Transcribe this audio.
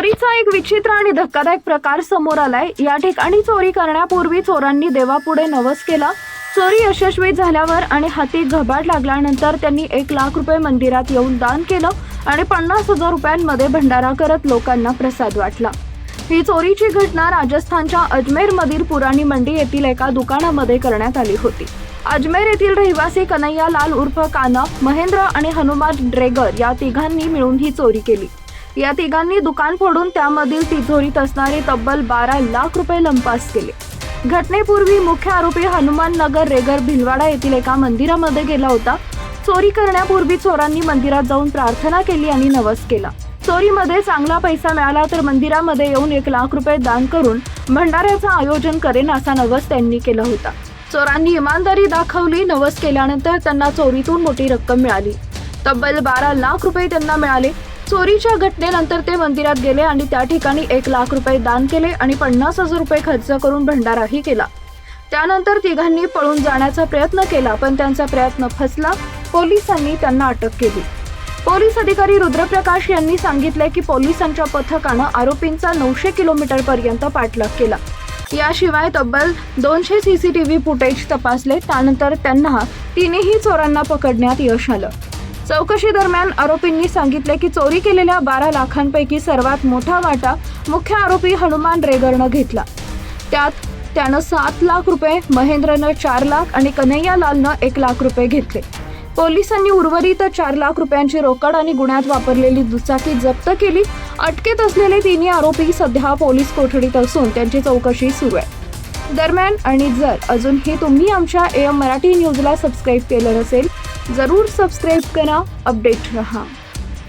चोरीचा एक विचित्र आणि धक्कादायक प्रकार समोर आलाय. या ठिकाणी चोरी करण्यापूर्वी चोरांनी देवापुढे नवस केला. चोरी यशस्वी झाल्यावर आणि हाती घबाट लागल्यानंतर त्यांनी एक लाख रुपये मंदिरात येऊन दान केलं आणि पन्नास हजार रुपयांमध्ये भंडारा करत लोकांना प्रसाद वाटला. ही चोरीची घटना राजस्थानच्या अजमेरमधील पुराणी मंडी येथील एका दुकानामध्ये करण्यात आली होती. अजमेर येथील रहिवासी कन्हैया लाल उर्फ काना महेंद्र आणि हनुमान ड्रेगर या तिघांनी मिळून ही चोरी केली. या तिघांनी दुकान फोडून त्यामधील तिजोरीत असणारे तब्बल बारा लाख रुपये लंपास केले. घटनेपूर्वी मुख्य आरोपी हनुमान नगर रेगर भिलवाडा येथील एका मंदिरामध्ये गेला होता. चोरी करण्यापूर्वी चोरांनी मंदिरात जाऊन प्रार्थना केली आणि नवस केला. चोरीमध्ये चांगला पैसा मिळाला तर मंदिरामध्ये येऊन एक लाख रुपये दान करून भंडाऱ्याचं आयोजन करेन असा नवस त्यांनी केला होता. चोरांनी इमानदारी दाखवली नवस केल्यानंतर त्यांना चोरीतून मोठी रक्कम मिळाली. तब्बल बारा लाख रुपये त्यांना मिळाले. चोरीच्या घटनेनंतर ते मंदिरात गेले आणि त्या ठिकाणी एक लाख रुपये दान केले आणि पन्नास हजार रुपये खर्च करून भंडाराही केला. त्यानंतर तिघांनी पळून जाण्याचा प्रयत्न केला पण त्यांचा प्रयत्न फसला. पोलिसांनी त्यांना अटक केली. पोलीस अधिकारी रुद्रप्रकाश यांनी सांगितले की पोलिसांच्या पथकानं आरोपींचा नऊशे किलोमीटर पर्यंत पाठलाग केला. याशिवाय तब्बल दोनशे सीसीटीव्ही फुटेज तपासले त्यानंतर त्यांना तिन्ही चोरांना पकडण्यात यश आलं. चौकशी दरम्यान आरोपींनी सांगितले की चोरी केलेल्या बारा लाखांपैकी सर्वात मोठा वाटा मुख्य आरोपी हनुमान रेगरनं घेतला. त्यात त्यानं सात लाख रुपये महेंद्रनं चार लाख आणि कन्हैया लालनं एक लाख रुपये घेतले. पोलिसांनी उर्वरित चार लाख रुपयांची रोकड आणि गुन्ह्यात वापरलेली दुचाकी जप्त केली. अटकेत असलेले तिन्ही आरोपी सध्या पोलीस कोठडीत असून त्यांची चौकशी सुरू आहे. दरम्यान आणि जर अजूनही तुम्ही आमच्या एम मराठी न्यूजला सबस्क्राईब केलं नसेल जरूर सबस्क्राईब करा अपडेट रहा.